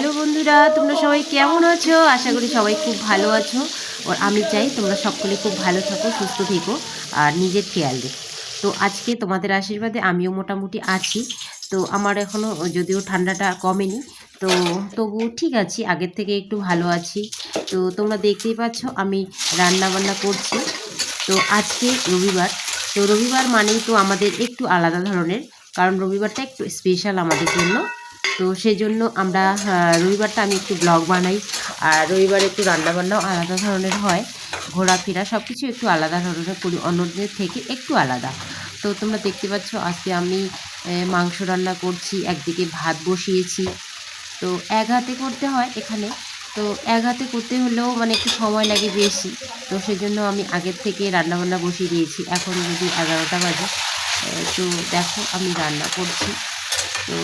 Hello বন্ধুরা, তোমরা সবাই কেমন আছো? আশা করি সবাই খুব ভালো আছো। আর আমি চাই তোমরা সকলে খুব ভালো থাকো, সুস্থ থেকো আর নিজের খেয়াল রেখো। তো আজকে তোমাদের আশীর্বাদে আমিও মোটামুটি আছি। তো আমার এখনও যদিও ঠান্ডাটা কমেনি, তো তবু ঠিক আছি, আগের থেকে একটু ভালো আছি। তো তোমরা দেখতেই পাচ্ছ আমি রান্না বান্না করছি। তো আজকে রবিবার, তো রবিবার মানেই তো আমাদের একটু আলাদা ধরনের, কারণ রবিবারটা একটু স্পেশাল আমাদের জন্য। তো সেই জন্য আমরা রবিবারটা আমি একটু ব্লগ বানাই। আর রবিবার একটু রান্নাবান্নাও আলাদা ধরনের হয়। ঘোরাফেরা সব কিছু একটু আলাদা ধরনের করি, অন্যদের থেকে একটু আলাদা। তো তোমরা দেখতে পাচ্ছ, আজকে আমি মাংস রান্না করছি, একদিকে ভাত বসিয়েছি। তো এক হাতে করতে হয় এখানে। তো এক হাতে করতে হলেও মানে একটু সময় লাগে বেশি। তো সেই জন্য আমি আগের থেকে রান্নাবান্না বসিয়ে দিয়েছি। এখন যদি এগারোটা বাজে তো দেখো আমি রান্না করছি। তো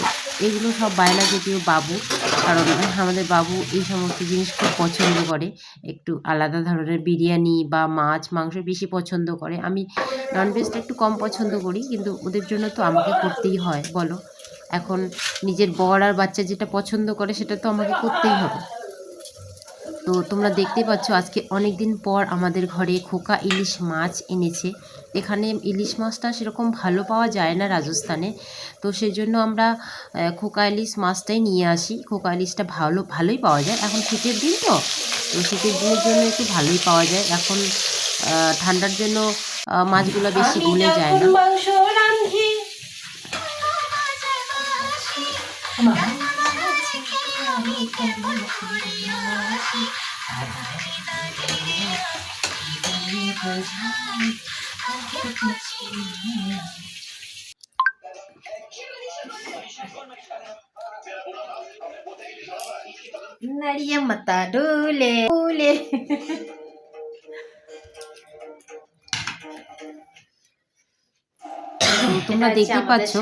এগুলো সব বায়না যদিও বাবু। কারণ আমাদের বাবু এই সমস্ত জিনিস খুব পছন্দ করে। একটু আলাদা ধরনের বিরিয়ানি বা মাছ, মাংস বেশি পছন্দ করে। আমি ননভেজটা একটু কম পছন্দ করি, কিন্তু ওদের জন্য তো আমাকে করতেই হয়, বলো। এখন নিজের বর আর বাচ্চা যেটা পছন্দ করে, সেটা তো আমাকে করতেই হবে। তো তোমরা দেখতেই পাচ্ছ আজকে অনেক দিন পর আমাদের ঘরে খোকা ইলিশ মাছ এনেছে। এখানে ইলিশ মাছটা সেরকম ভালো পাওয়া যায় না রাজস্থানে। তো সেই জন্য আমরা খোকা ইলিশ মাছটাই নিয়ে আসি। খোকা ইলিশটা ভালো ভালোই পাওয়া যায়। এখন শীতের দিন তো তো শীতের দিনের জন্য একটু ভালোই পাওয়া যায়। এখন ঠান্ডার জন্য মাছগুলো বেশি গলে যায় না। Nariya mata dole dule. তোমরা দেখতে পাচ্ছ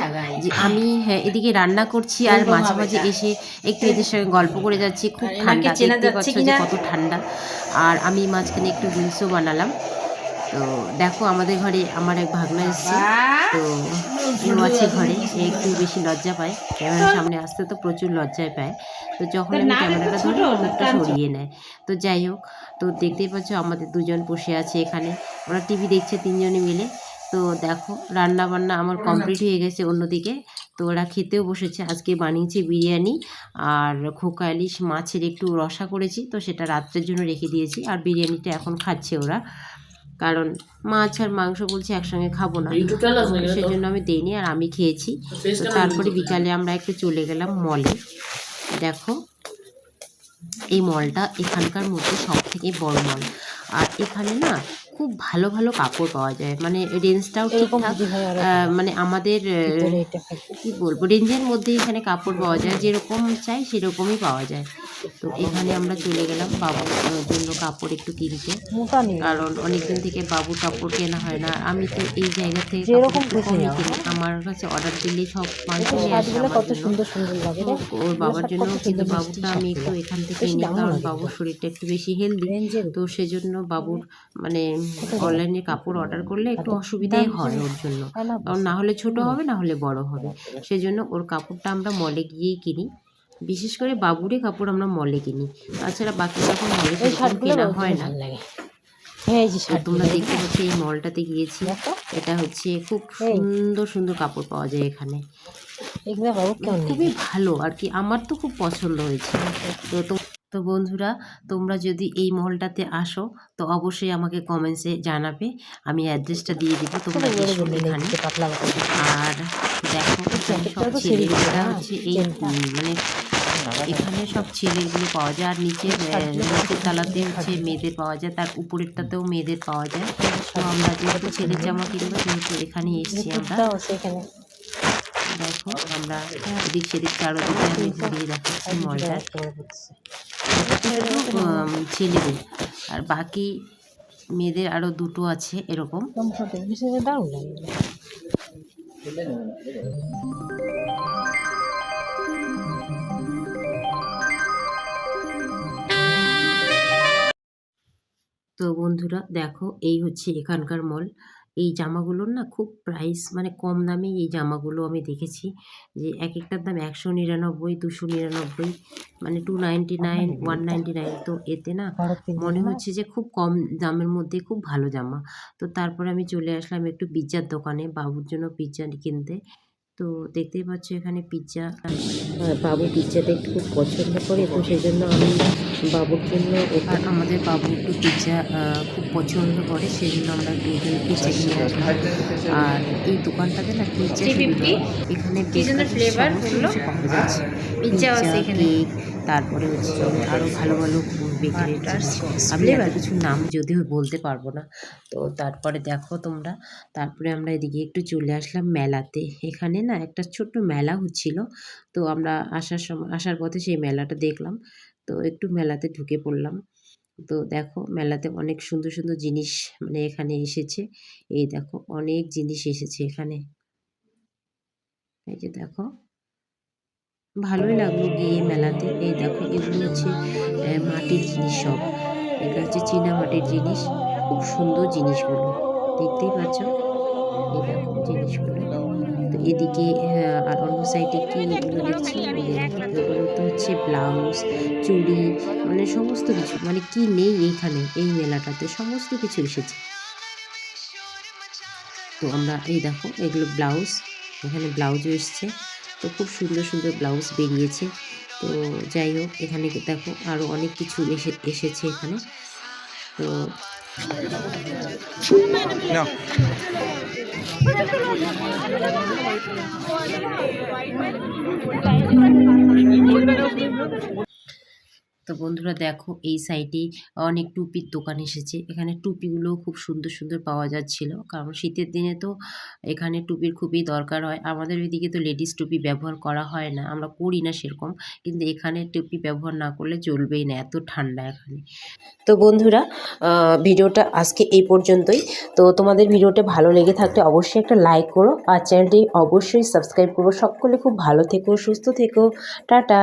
যে আমি হ্যাঁ এদিকে রান্না করছি আর মাঝে মাঝে এসে একটু এদের সঙ্গে গল্প করে যাচ্ছি। খুব ঠান্ডা দেখতে পাচ্ছ যে কত ঠান্ডা। আর আমি মাঝখানে একটু রিলসও বানালাম। তো দেখো আমাদের ঘরে আমার এক ভাগনা এসছে। তো ও আছে ঘরে সে একটু বেশি লজ্জা পায়। ক্যামেরার সামনে আসতে তো প্রচুর লজ্জায় পায়। তো যখন আমি ক্যামেরাটা ধরি মুখটা সরিয়ে নেয়। তো যাই হোক তো দেখতেই পাচ্ছ আমাদের দুজন বসে আছে এখানে। ওরা টিভি দেখছে তিনজনে মিলে। তো দেখো রান্না বান্না আমার কমপ্লিট হয়ে গেছে অন্যদিকে। তো ওরা খেতেও বসেছে। আজকে বানিয়েছি বিরিয়ানি আর খোকা ইলিশ মাছের একটু রসা করেছি তো সেটা রাত্রের জন্য রেখে দিয়েছি আর বিরিয়ানিটা এখন খাচ্ছে ওরা। কারণ মাছ আর মাংস বলছে একসঙ্গে খাব না। ইউটিউব চ্যানেল সেই জন্য আমি দিইনি আর আমি খেয়েছি। তারপরে বিকালে আমরা একটু চলে গেলাম মলে দেখো এই মলটা এখানকার মধ্যে সব থেকে বড় মল আর এখানে না খুব ভালো ভালো কাপড় পাওয়া যায়। মানে রেঞ্জটাও ঠিকঠাক। আহ, মানে আমাদের কি বলব? রেঞ্জের মধ্যে এখানে কাপড় পাওয়া যায়। যেরকম চাই সেরকমই পাওয়া যায়। তো এখানে আমরা চলে গেলাম বাবুর জন্য কাপড় একটু কিনতে। কারণ অনেকদিন থেকে বাবুর কাপড় কেনা হয় না। আমি তো এই জায়গা থেকে কমই কিনি। আমার কাছে অর্ডার দিলেই সব মানুষ নিয়ে আসে ওর বাবার জন্য কিন্তু বাবুরটা আমি একটু এখান থেকে নিই। কারণ বাবুর শরীরটা একটু বেশি হেলদি তো সেজন্য বাবুর মানে অনলাইনে কাপড় অর্ডার করলে একটু অসুবিধাই হয় ওর জন্য। কারণ না হলে ছোট হবে না হলে বড় হবে। সেজন্য ওর কাপড়টা আমরা মলে গিয়েই কিনি। বিশেষ করে বাবুরই কাপড় আমরা মলে কিনি। তাছাড়া বাকি কাপড় মলে সেরকম কেনা হয় না হ্যাঁ তোমরা দেখতে পাচ্ছ এই মলটাতে গিয়েছি। এটা হচ্ছে খুব সুন্দর সুন্দর কাপড় পাওয়া যায় এখানে। খুবই ভালো আর কি। আমার তো খুব পছন্দ হয়েছে। তো তো- বন্ধুরা তোমরা যদি এই মহলটাতে আসো তো অবশ্যই আমাকে কমেন্টসে জানাবে। আমি অ্যাড্রেসটা দিয়ে দিব তোমরা এখানে আর দেখো এখানে সব জ্যাকেটটা তো ছেলে ছেড়ে দিবে এটা না, হচ্ছে এই মানে এখানে সব ছেলেগুলো পাওয়া যায় আর নিচে নিচের তালাতে হচ্ছে মেয়েদের পাওয়া যায় তার উপরেরটাতেও মেয়েদের পাওয়া যায়। তো আমরা যেহেতু ছেলের জামা কিনবো সেহেতু এখানে এসেছি আমরা। দেখো আমরা এদিক সেদিক চারোদিকে আমি ঘুরিয়ে দেখাচ্ছি মলটা। ছেলেদের আর বাকি মেয়েদের আরও দুটো আছে এরকম। দারুণ তো বন্ধুরা দেখো এই হচ্ছে এখানকার মল। এই জামাগুলোর না খুব প্রাইস মানে কম দামে এই জামাগুলো আমি দেখেছি। যে এক একটার দাম একশো নিরানব্বই দুশো নিরানব্বই মানে two ninety nine one ninety nine তো এতে না মনে হচ্ছে যে খুব কম দামের মধ্যে খুব ভালো জামা। তো তারপরে আমি চলে আসলাম একটু পিৎজার দোকানে বাবুর জন্য পিৎজা কিনতে। তো দেখতেই পাচ্ছ এখানে পিৎজা বাবু পিৎজাটা একটু খুব পছন্দ করে তো সেই জন্য আমি জন্য আর আমাদের বাবু একটু পিৎজা খুব পছন্দ করে সেই জন্য আমরা এখানে পিৎজা কিনে আসলাম। আর এই দোকানটাতে না পিৎজা এখানে পাওয়া যাচ্ছে পিৎজা, এখানে। কেক তারপরে হচ্ছে আরও ভালো ভালো আমি কিছু নাম যদিও বলতে পারব না। তো তারপরে দেখো তোমরা। তারপরে আমরা এদিকে একটু চলে আসলাম মেলাতে। এখানে না একটা ছোট্ট মেলা হচ্ছিল। তো আমরা আসার সময় আসার পথে সেই মেলাটা দেখলাম। তো একটু মেলাতে ঢুকে পড়লাম। তো দেখো মেলাতে অনেক সুন্দর সুন্দর জিনিস মানে এখানে এসেছে। এই দেখো অনেক জিনিস এসেছে এখানে। এই যে দেখো। ভালোই লাগল গিয়ে মেলাতে। এই দেখো এগুলো হচ্ছে মাটির জিনিস সব। এটা হচ্ছে চীনা মাটির জিনিস। খুব সুন্দর জিনিসগুলো। দেখতেই পাচ্ছ? এই দেখো জিনিসগুলো। এদিকে আর অন্য সাইডে কি এগুলো দেখছি? হচ্ছে ব্লাউজ চুড়ি মানে সমস্ত কিছু মানে কি নেই এইখানে এই মেলাটাতে, সমস্ত কিছু এসেছে। তো আমরা, এই দেখো, এগুলো ব্লাউজ এখানে ব্লাউজও এসছে। তো খুব সুন্দর সুন্দর ব্লাউজ বেরিয়েছে। তো যাই হোক, এখানে দেখো আরও অনেক কিছু এসে, এসেছে এখানে। তো না তো বন্ধুরা দেখো এই সাইডে অনেক টুপির দোকান এসেছে। এখানে টুপিগুলো খুব সুন্দর সুন্দর পাওয়া যাচ্ছিল। কারণ শীতের দিনে তো এখানে টুপির খুবই দরকার হয়। আমাদের ওইদিকে তো লেডিস টুপি ব্যবহার করা হয় না। আমরা করি না সেরকম, কিন্তু এখানে টুপি ব্যবহার না করলে চলবেই না, এত ঠান্ডা এখানে। তো বন্ধুরা ভিডিওটা আজকে এই পর্যন্তই। তো তোমাদের ভিডিওটা ভালো লেগে থাকলে অবশ্যই একটা লাইক করো। আর চ্যানেলটি অবশ্যই সাবস্ক্রাইব করো। সকলে খুব ভালো থেকো, সুস্থ থেকো। টাটা!